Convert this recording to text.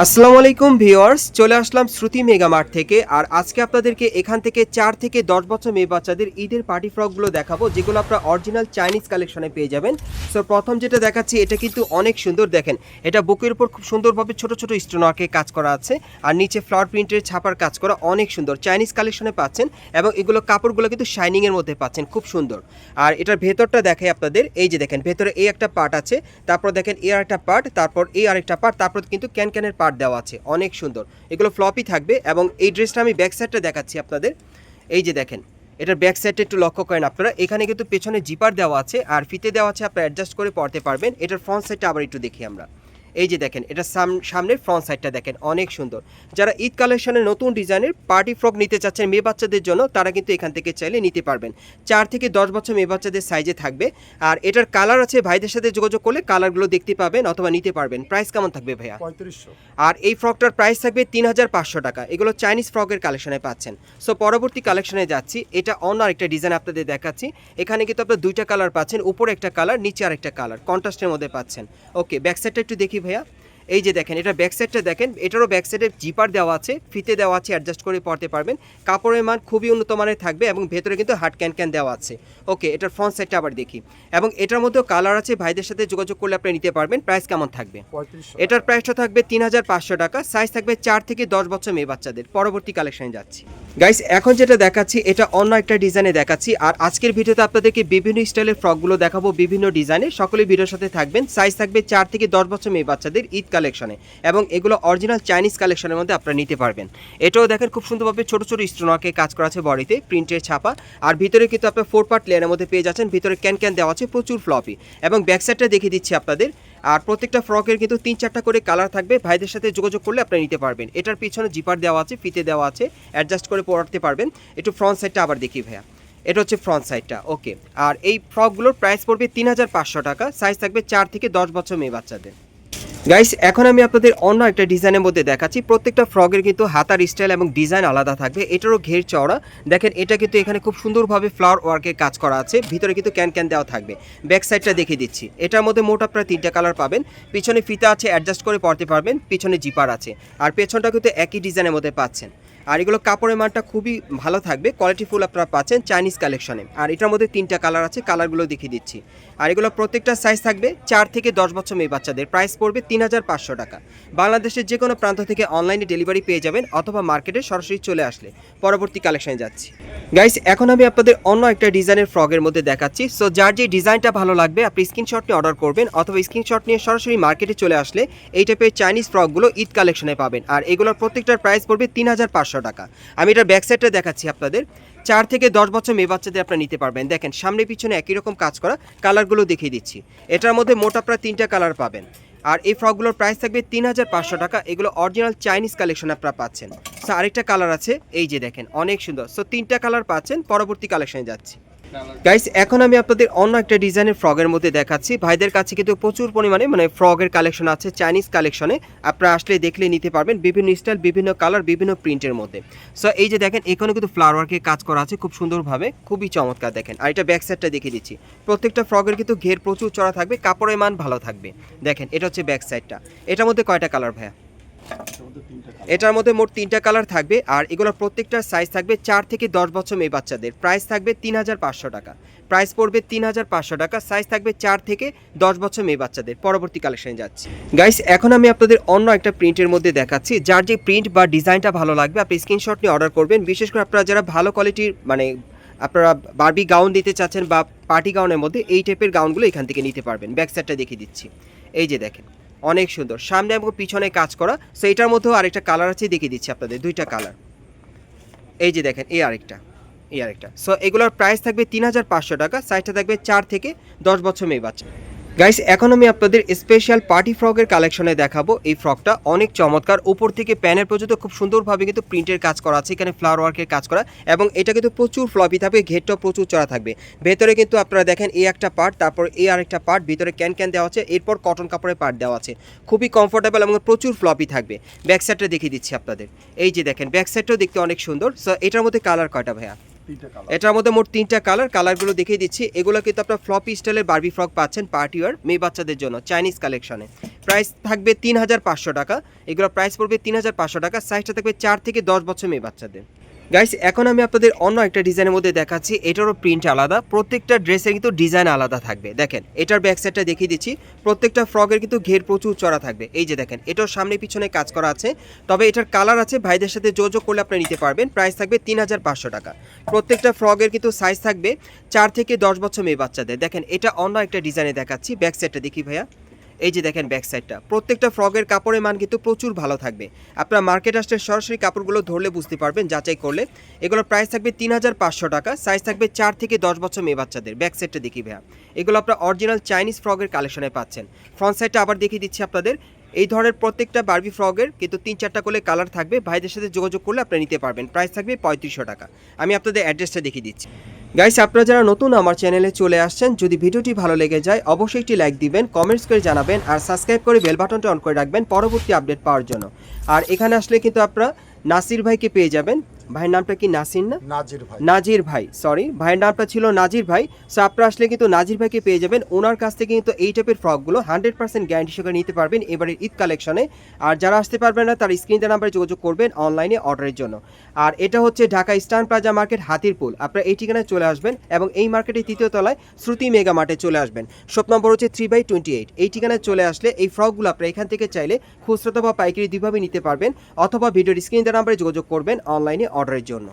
আসসালামু আলাইকুম ভিউয়ার্স, চলে আসলাম শ্রুতি মেগা মার্ট থেকে। আর আজকে আপনাদেরকে এখান থেকে চার থেকে দশ বছর মেয়ে বাচ্চাদের ঈদের পার্টি ফ্রকগুলো দেখাবো, যেগুলো আপনারা অরিজিনাল চাইনিজ কালেকশনে পেয়ে যাবেন। সো প্রথম যেটা দেখাচ্ছি, এটা কিন্তু অনেক সুন্দর দেখেন। এটা বুকের উপর খুব সুন্দরভাবে ছোট ছোট স্টোনওয়ার্কে কাজ করা আছে, আর নিচে ফ্লাওয়ার প্রিন্টের ছাপার কাজ করা অনেক সুন্দর। চাইনিজ কালেকশনে পাচ্ছেন, এবং এগুলো কাপড়গুলো কিন্তু শাইনিংয়ের মধ্যে পাচ্ছেন, খুব সুন্দর। আর এটার ভেতরটা দেখাই আপনাদের, এই যে দেখেন, ভেতরে এই একটা পার্ট আছে, তারপর দেখেন এই আরেকটা পার্ট তারপর এই আরেকটা পার্ট তারপর কিন্তু ক্যান ক্যানের পার্ট দেওয়া আছে। অনেক সুন্দর। এগুলো ফ্লপই থাকবে এবং এই ড্রেসটা আমি ব্যাক সাইডটা দেখাচ্ছি আপনাদের। এই যে দেখেন, এটার ব্যাক সাইডটা একটু লক্ষ্য করেন আপনারা। এখানে কিন্তু পেছনে জিপার দেওয়া আছে আর ফিতে দেওয়া আছে আপনারা অ্যাডজাস্ট করে পড়তে পারবেন। এটার ফ্রন্ট সাইডটা আবার একটু দেখি আমরা। এই যে দেখেন এটা সামনের ফ্রন্ট সাইডটা দেখেন অনেক সুন্দর। যারা ঈদ কালেকশনের নতুন ডিজাইনের পার্টি ফ্রক নিতে চাচ্ছেন মেয়ে বাচ্চাদের জন্য তারা কিন্তু এখান থেকে চাইলে নিতে পারবেন। চার থেকে দশ বছর মেয়ে বাচ্চাদের সাইজে থাকবে। আর এটার কালার আছে ভাইদের সাথে যোগাযোগ করলে কালারগুলো দেখতে পাবেন অথবা নিতে পারবেন। প্রাইস কেমন থাকবে ভাইয়া? আর এই ফ্রকটার প্রাইস থাকবে তিন হাজার পাঁচশো টাকা। এগুলো চাইনিজ ফ্রকের কালেকশনে পাচ্ছেন। সো পরবর্তী কালেকশনে যাচ্ছি। এটা অন্য আরেকটা ডিজাইন আপনাদের দেখাচ্ছি। এখানে কিন্তু আপনার দুইটা কালার পাচ্ছেন। উপরে একটা কালার নিচে আরেকটা কালার কন্ট্রাস্টের মধ্যে পাচ্ছেন। ওকে ব্যাক সাইডটা একটু দেখি ভাইয়া। এই যে দেখেন এটা ব্যাক সাইডটা দেখেন এটারও ব্যাক সাইডে জিপার দেওয়া আছে ফিতে দেওয়া আছে অ্যাডজাস্ট করে পড়তে পারবেন। কাপড়ের মান খুবই উন্নত মানের থাকবে এবং ভেতরে কিন্তু হার্ড ক্যান ক্যান দেওয়া আছে। ওকে এটার ফ্রন্ট সাইডটা আবার দেখি। এবং এটার মধ্যেও কালার আছে ভাইদের সাথে যোগাযোগ করলে আপনি নিতে পারবেন প্রাইস কেমন থাকবে? এটার প্রাইসটা থাকবে তিন হাজার পাঁচশো টাকা সাইজ থাকবে চার থেকে দশ বছর মেয়ে বাচ্চাদের। পরবর্তী কালেকশনে যাচ্ছি। গাইস এখন যেটা দেখাচ্ছি, এটা অন্য একটা ডিজাইনে দেখাচ্ছি। আর আজকের ভিডিওতে আপনাদেরকে বিভিন্ন স্টাইলের ফ্রকগুলো দেখাবো, বিভিন্ন ডিজাইনে সকলে ভিডিওর সাথে থাকবেন। সাইজ থাকবে চার থেকে দশ বছর মেয়ে বাচ্চাদের ঈদ কালেকশনে এবং এগুলো অরিজিনাল চাইনিজ কালেকশনের মধ্যে আপনারা নিতে পারবেন। এটাও দেখেন, খুব সুন্দরভাবে ছোট ছোট স্টোনকে কাজ করা আছে বডিতে প্রিন্টের ছাপা। আর ভিতরে কিন্তু আপনার ফোর পার্ট লেয়ারের মধ্যে পেয়ে যাচ্ছেন। ভিতরে ক্যান ক্যান দেওয়া আছে, প্রচুর ফ্লপি এবং ব্যাক সাইডটা দেখিয়ে দিচ্ছি আপনাদের। আর প্রত্যেকটা ফ্রকের কিন্তু তিন চারটা করে কালার থাকবে। ভাইদের সাথে যোগাযোগ করলে আপনি নিতে পারবেন। এটার পিছনে জিপার দেওয়া আছে, ফিতে দেওয়া আছে অ্যাডজাস্ট করে পরাতে পারবেন। একটু ফ্রন্ট সাইডটা আবার দেখি ভাইয়া। এটা হচ্ছে ফ্রন্ট সাইডটা ওকে আর এই ফ্রকগুলোর প্রাইস পড়বে তিন হাজার পাঁচশো টাকা। সাইজ থাকবে চার থেকে দশ বছর মেয়ে বাচ্চাদের। গাইস এখন আমি আপনাদের অন্য একটা ডিজাইনের মধ্যে দেখাচ্ছি। প্রত্যেকটা ফ্রগের কিন্তু হাতার স্টাইল এবং ডিজাইন আলাদা থাকবে। এটারও ঘের চওড়া। দেখেন, এটা কিন্তু এখানে খুব সুন্দরভাবে ফ্লাওয়ার ওয়ার্কের কাজ করা আছে। ভিতরে কিন্তু ক্যান ক্যান দেওয়া থাকবে। ব্যাক সাইডটা দেখিয়ে দিচ্ছি। এটার মধ্যে মোট আপনারা তিনটা কালার পাবেন। পিছনে ফিতা আছে অ্যাডজাস্ট করে পড়তে পারবেন। পিছনে জিপার আছে। আর পেছনটা কিন্তু একই ডিজাইনের মধ্যে পাচ্ছেন। আর এগুলো কাপড়ের মানটা খুবই ভালো থাকবে। কোয়ালিটি ফুল আপনারা পাচ্ছেন চাইনিজ কালেকশনে আর এটার মধ্যে তিনটা কালার আছে কালারগুলো দেখিয়ে দিচ্ছি। আর এগুলো প্রত্যেকটা সাইজ থাকবে চার থেকে দশ বছর মেয়ে বাচ্চাদের। প্রাইস পড়বে তিন হাজার পাঁচশো টাকা। বাংলাদেশের যে কোনো প্রান্ত থেকে অনলাইনে ডেলিভারি পেয়ে যাবেন অথবা মার্কেটে সরাসরি চলে আসলে। পরবর্তী কালেকশনে যাচ্ছি। গাইস এখন আমি আপনাদের অন্য একটা ডিজাইনের ফ্রকের মধ্যে দেখাচ্ছি। সো যার যে ডিজাইনটা ভালো লাগবে, আপনি স্ক্রিনশট নিয়ে অর্ডার করবেন অথবা স্ক্রিনশট নিয়ে সরাসরি মার্কেটে চলে আসলে এই টাইপের চাইনিজ ফ্রকগুলো ঈদ কালেকশনে পাবেন। আর এগুলোর প্রত্যেকটার প্রাইস পড়বে তিন হাজার পাঁচশো টাকা। আমি এটার ব্যাকসাইডটা দেখাচ্ছি আপনাদের। চার থেকে দশ বছর মেয়ে বাচ্চাদের আপনারা নিতে পারবেন। দেখেন, সামনে পিছনে একই রকম কাজ করা কালারগুলো দেখিয়ে দিচ্ছি। এটার মধ্যে মোট আপনারা তিনটা কালার পাবেন। আর এই ফ্রকগুলোর প্রাইস থাকবে তিন হাজার পাঁচশো টাকা। এগুলো অরিজিনাল চাইনিজ কালেকশন আপনারা পাচ্ছেন। সো আরেকটা কালার আছে, এই যে দেখেন, অনেক সুন্দর। সো তিনটা কালার পাচ্ছেন, পরবর্তী কালেকশনে যাচ্ছি। গাইস এখন আমি আপনাদের অন্য একটা ডিজাইনের ফ্রগের মধ্যে দেখাচ্ছি। ভাইদের কাছে কিন্তু প্রচুর পরিমাণে মানে ফ্রগের কালেকশন আছে চাইনিজ কালেকশনে আপনারা আসলে দেখলে নিতে পারবেন বিভিন্ন স্টাইল বিভিন্ন কালার বিভিন্ন প্রিন্টের মধ্যে। সো এই যে দেখেন এখানে কিন্তু ফ্লাওয়ার ওয়ার্কের কাজ করা আছে খুব সুন্দরভাবে, খুবই চমৎকার দেখেন। আর এটা ব্যাক সাইডটা দেখিয়ে দিচ্ছি। প্রত্যেকটা ফ্রগের কিন্তু ঘের প্রচুর চড়া থাকবে, কাপড়ের মান ভালো থাকবে। দেখেন, এটা হচ্ছে ব্যাক সাইডটা এটার মধ্যে কয়টা কালার ভাইয়া? এটার মধ্যে মোট তিনটা কালার থাকবে, আর এগুলোর প্রত্যেকটার সাইজ থাকবে চার থেকে দশ বছর মেয়ে বাচ্চাদের। প্রাইস থাকবে তিন হাজার পাঁচশো টাকা। প্রাইস পড়বে তিন হাজার পাঁচশো টাকা সাইজ থাকবে চার থেকে দশ বছর মেয়ে বাচ্চাদের। পরবর্তী কালেকশনে যাচ্ছি। গাইস এখন আমি আপনাদের অন্য একটা প্রিন্টের মধ্যে দেখাচ্ছি, যার যে প্রিন্ট বা ডিজাইনটা ভালো লাগবে, আপনি স্ক্রিনশট নিয়ে অর্ডার করবেন। বিশেষ করে আপনারা যারা ভালো কোয়ালিটির মানে আপনারা বারবি গাউন দিতে চাচ্ছেন বা পার্টি গাউনের মধ্যে, এই টাইপের গাউনগুলো এখান থেকে নিতে পারবেন। ব্যাক সাইডটা দেখিয়ে দিচ্ছি। এই যে দেখেন। অনেক সুন্দর। সামনে এবং পিছনে কাজ করা সো এটার মধ্যেও আরেকটা কালার আছে, দেখিয়ে দিচ্ছি আপনাদের, দুইটা কালার এই যে দেখেন, এই আরেকটা এই আরেকটা। সো এগুলোর প্রাইস থাকবে তিন হাজার পাঁচশো টাকা সাইজটা থাকবে চার থেকে দশ বছর মেয়ে বাচ্চা। গাইস এখন আমি আপনাদের স্পেশাল পার্টি ফ্রকের কালেকশনে দেখাবো। এই ফ্রকটা অনেক চমৎকার। উপর থেকে প্যানের পর্যন্ত খুব সুন্দরভাবে কিন্তু প্রিন্টের কাজ করা আছে। এখানে ফ্লাওয়ার ওয়ার্কের কাজ করা। এবং এটা কিন্তু প্রচুর ফ্লপি থাকবে ঘেরটা প্রচুর চড়া থাকবে। ভেতরে কিন্তু আপনারা দেখেন এই একটা পার্ট তারপর এই আরেকটা পার্ট ভিতরে ক্যান ক্যান দেওয়া আছে। এরপর কটন কাপড়ের পার্ট দেওয়া আছে। খুবই কমফোর্টেবল এবং প্রচুর ফ্লপি থাকবে। ব্যাক সাইডটা দেখিয়ে দিচ্ছি আপনাদের। এই যে দেখেন ব্যাক সাইডটাও দেখতে অনেক সুন্দর। সো এটার মধ্যে কালার কয়টা ভাইয়া? এটার মধ্যে মোট তিনটা কালার কালারগুলো দেখিয়ে দিচ্ছি। এগুলো কিন্তু আপনার ফ্লপি স্টাইলের বারবি ফ্রক পাচ্ছেন পার্টি ওয়ার মেয়ে বাচ্চাদের জন্য চাইনিজ কালেকশনে প্রাইস থাকবে তিন হাজার পাঁচশো টাকা। এগুলো প্রাইস পড়বে তিন হাজার পাঁচশো টাকা। সাইজটা থাকবে চার থেকে দশ বছর মেয়ে বাচ্চাদের। গাইস এখন আমি আপনাদের অন্য একটা ডিজাইনের মধ্যে দেখাচ্ছি। এটারও প্রিন্ট আলাদা। প্রত্যেকটা ড্রেসের কিন্তু ডিজাইন আলাদা থাকবে। দেখেন, এটার ব্যাক সাইডটা দেখিয়ে দিচ্ছি। প্রত্যেকটা ফ্রকের কিন্তু ঘের প্রচুর চড়া থাকবে। এই যে দেখেন, এটার সামনে পিছনে কাজ করা আছে। তবে এটার কালার আছে, ভাইদের সাথে যোগাযোগ করলে আপনি নিতে পারবেন। প্রাইস থাকবে তিন হাজার পাঁচশো টাকা। প্রত্যেকটা ফ্রকের কিন্তু সাইজ থাকবে চার থেকে দশ বছর মেয়ে বাচ্চাদের। দেখেন, এটা অন্য একটা ডিজাইনে দেখাচ্ছি। ব্যাক সাইডটা দেখি ভাইয়া। এই যে দেখেন ব্যাক সাইডটা প্রত্যেকটা ফ্রগের কাপড়ের মান কিন্তু প্রচুর ভালো থাকবে। আপনার মার্কেট আসলে সরাসরি কাপড়গুলো ধরলে বুঝতে পারবেন, যাচাই করলে। এগুলোর প্রাইস থাকবে তিন হাজার পাঁচশো টাকা সাইজ থাকবে চার থেকে দশ বছর মেয়ে বাচ্চাদের ব্যাক সাইডটা দেখি ভাইয়া। এগুলো আপনার অরিজিনাল চাইনিজ ফ্রগের কালেকশনে পাচ্ছেন। ফ্রন্ট সাইডটা আবার দেখিয়ে দিচ্ছি আপনাদের এই ধরনের প্রত্যেকটা বার্বি ফ্রগের কিন্তু তিন চারটা করে কালার থাকবে। ভাইদের সাথে যোগাযোগ করলে আপনি নিতে পারবেন। প্রাইস থাকবে পঁয়ত্রিশশো টাকা। আমি আপনাদের অ্যাড্রেসটা দেখিয়ে দিচ্ছি। গাইস আপনারা যারা নতুন আমার চ্যানেলে চলে আসছেন, যদি ভিডিওটি ভালো লেগে যায়, অবশ্যই একটি লাইক দিবেন কমেন্টস করে জানাবেন, আর সাবস্ক্রাইব করে বেল বাটনটা অন করে রাখবেন পরবর্তী আপডেট পাওয়ার জন্য। আর এখানে আসলে কিন্তু আপনারা নাসির ভাইকে পেয়ে যাবেন। ভাইয়ের নামটা কি নাসির না? নাজির ভাই। নাজির ভাই সরি ভাইয়ের নামটা ছিল নাজির ভাই। সো আপনারা আসলে কিন্তু নাজির ভাইকে পেয়ে যাবেন। ওনার কাছ থেকে কিন্তু এই টাইপের ফ্রকগুলো হান্ড্রেড পার্সেন্ট গ্যারান্টি সহকারে নিতে পারবেন এবারের ঈদ কালেকশনে আর যারা আসতে পারবেন না তার স্ক্রিনতে নাম্বারে যোগাযোগ করবেন অনলাইনে অর্ডারের জন্য। আর এটা হচ্ছে Dhaka eastern plaza market Hatirpul. আপনারা এই ঠিকানায় চলে আসবেন এবং এই মার্কেটের তৃতীয় তলায় শ্রুতি মেগা মার্টে চলে আসবেন। শপ নম্বর হচ্ছে থ্রি বাই টোয়েন্টি এইট এই ঠিকানায় চলে আসলে এই ফ্রকগুলো আপনারা এখান থেকে চাইলে খুচরা বা পাইকারি দুইভাবে নিতে পারবেন। অথবা ভিডিওর স্ক্রিনতে নাম্বারে যোগাযোগ করবেন অনলাইনে অর্ডারের জন্য